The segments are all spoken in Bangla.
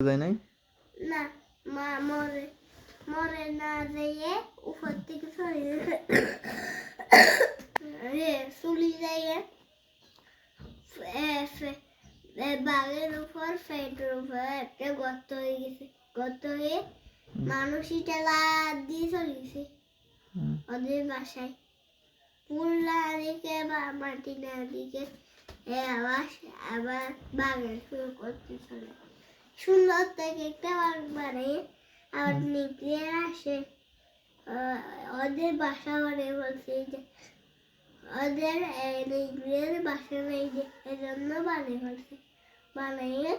যায় নাই? না মা মরে মরে না যেয়ে উপর থেকে রে চুলি যাইয়ে বাঘের উপর ফেটের উপর একটা গর্ত হয়ে গেছে। গর্ত হয়ে মানুষই টেলা দিয়ে চলে গেছে। ওদের বাসায়। পুল্লা দিকে বা মাটি না দিকে এ আবার আবার বাঘের শুরু করতে চলে সুন্দর থেকে একটা বানিয়ে আবার নিকলে আসে ওদের বাসা বানিয়ে বলছে যে ওদের নিকলের বাসা নেই যে এজন্য বানিয়ে বলছে। বানিয়ে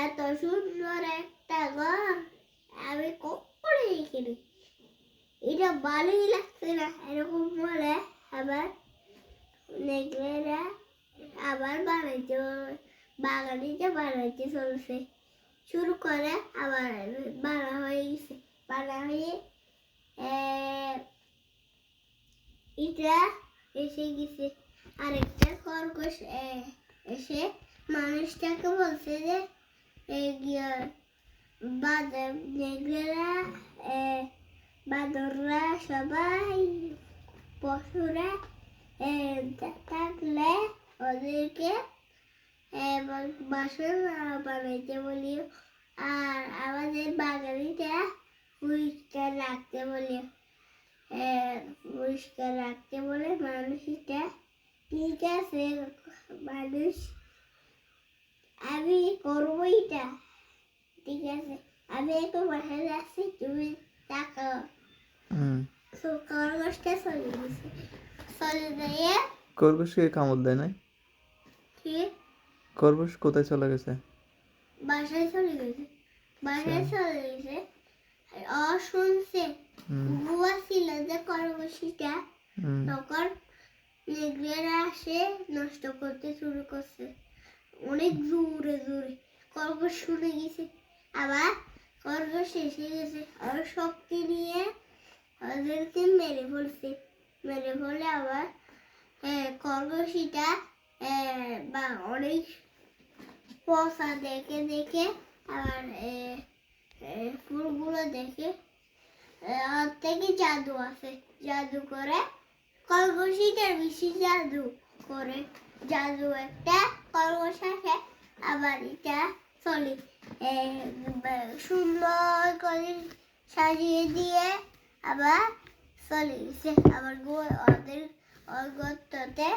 এত সুন্দর একটা ঘর আমি কখনো দেখিনি। এটা ভালোই লাগছে না এরকম বলে আবার নেকলেরা আবার বানাইতে বাগানিতে বানাইতে চলছে। শুরু করে আবার বানা হয়ে গেছে বানা হয়ে এটা এসে গেছে। আরেকটা খরগোশ এসে মানুষটাকে বলছে যে বাদর নেগরেরা বাদররা সবাই পশুরা থাকলে ওদেরকে এ, বা- বাসন বানাইতে বলি আর আমাদের বাগানিটা পরিষ্কার রাখতে বলি পরিষ্কার রাখতে বলে মানুষটা। ঠিক আছে মানুষ আমি করব এটা ঠিক আছে আমি একটু বাসায় যাচ্ছি তুমি তাকাও। খরগোশটা চলে গেছে চলে যেয়ে খরগোশকে কামড় দেয় নাই? কি? খরগোশ কোথায় চলে গেছে? বাসায় চলে গেছে। বাসায় চলে গেছে। ও শুনছে বুয়া ছিল যে খরগোশিটা। তখন নেগরেরা আসে নষ্ট করতে শুরু করছে। অনেক জোরে জোরে। খরগোশ শুনে গেছে। আবার খরগোশ এসে গেছে। আর শক্তি নিয়ে ওদেরকে মেরে ফেলছে। মেরে ফেলে আবার আহ, খরগোশিটা আহ, বা অনেক পচা দেখে দেখে, আবার ফুলগুলো দেখে ওর থেকে জাদু আছে। জাদু করে খরগোশিটার বেশি জাদু করে। জাদু একটা খরগোশ আছে, আবার এটা চলে সুন্দর করে সাজিয়ে দিয়ে আবার চলে গেছে। আবার ওদের ওর গর্ততে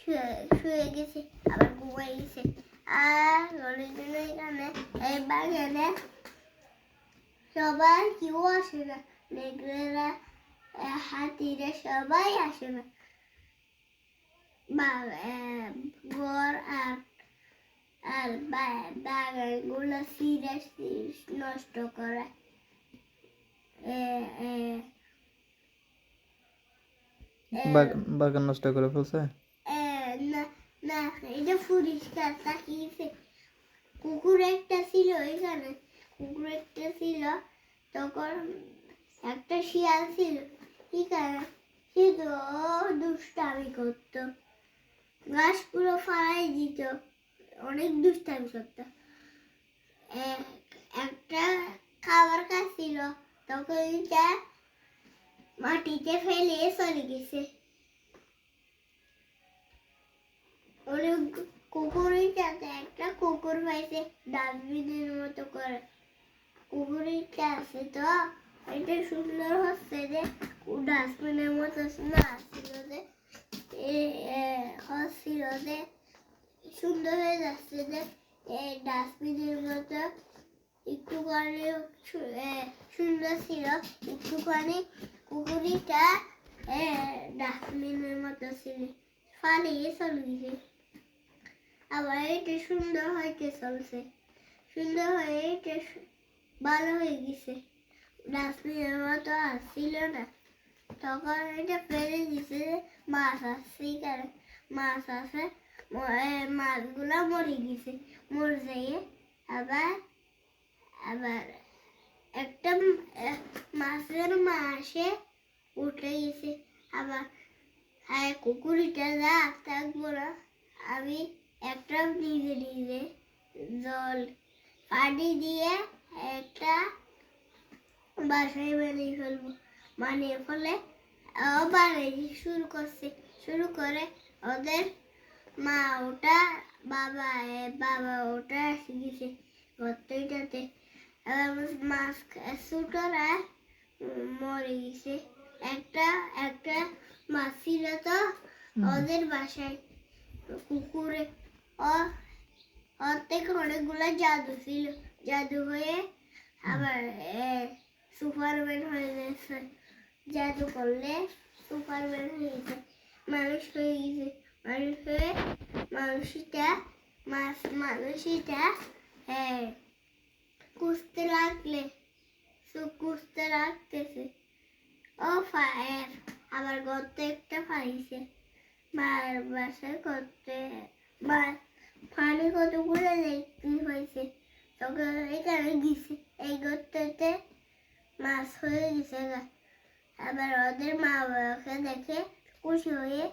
শুয়ে শুয়ে গেছে, আবার ঘুমাই গেছে। আর অনেকদিন এখানে এই বাগানে সবাই কেউ আসে না নেগরেরা হাতিরা সবাই আসে না বা- আহ, ঘর আর আর বাগানগুলো সিরে নষ্ট করে এ, এ, এ, বাগান বাগান নষ্ট করে ফেলছে এ, না না এটা পরিষ্কার কুকুর একটা ছিল এখানে। কুকুর একটা ছিল, তখন একটা শিয়াল ছিল। ঠিক আছে? সে দুষ্টামি ঘাস পুরো দিত। অনেক দুষ্টামি একটা খাবার তখন এটা মাটিতে ফেলে চলে গেছে। অনেক কুকুরই চাতে একটা কুকুর পাইছে ডাস্টবিনের মতো করে। কুকুরই আছে তো এটা সুন্দর হচ্ছে যে, ডাস্টবিনের মতো না ছিল যে হচ্ছিল যে, সুন্দর হয়ে যাচ্ছে যে ডাস্টবিনের মতো একটুখানি সুন্দর ছিল। একটুখানি কুকুরিটা ডাস্টবিনের মতো ছিল। ফালিয়ে চলে গেছে। আবার এটা সুন্দর হইতে চলছে। সুন্দর হয়ে এটা ভালো হয়ে গেছে। ডাস্টবিনের মতো আর ছিল না। তখন এটা ফেলে দিছে মাছ আসছে কারণ মাছ এ, মাছগুলো মরে গেছে। মরে যেয়ে আবার আবার একটা মাছের মা আসে উঠে গেছে। আবার হ্যাঁ কুকুরটা যা থাকব না। আমি একটা নিজে নিজে জল পানি দিয়ে একটা বাসায় বানিয়ে ফেলব। বানিয়ে ফেলে ও শুরু করছে। শুরু করে ওদের মা ওটা বাবা বাবা ওটা শিখেছে মাছ ছোটরা উম, মরে গেছে। একটা একটা মাছ ছিল তো ওদের বাসায় কুকুরে ও ওর অনেকগুলো জাদু ছিল, জাদু হয়ে আবার সুপারম্যান হয়ে গেছে। জাদু করলে সুপারম্যান হয়ে গেছে মানুষ হয়ে গেছে। মানুষ হয়ে মানুষটা মানুষটা হ্যাঁ কুস্তে লাগলে, সো কুস্তে লাগতেছে। ও ফায়ার, আবার গর্তে একটা ফাইছে। বাসায় করতে বার পানি কতগুলো দেখতে হয়েছে তখন এখানে গেছে এই গর্ততে মাছ হয়ে গেছে আবার ওদের মা বাবাকে দেখে খুশি হয়ে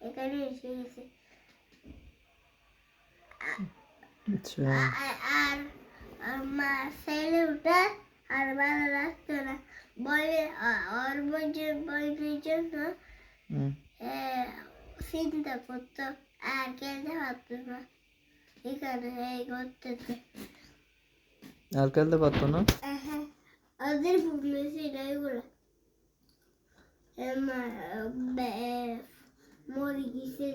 এখানে এসে গেছে আর মা ছেলে ওটা আর ভালো লাগতো না বলে ওর বইয়ের বইয়ের জন্য চিন্তা করতো আর খেলতে পারতো না এখানে এই করতে আর খেলতে পারতো না হ্যাঁ ওদের ভুলে ছিল এগুলো মরে গেছে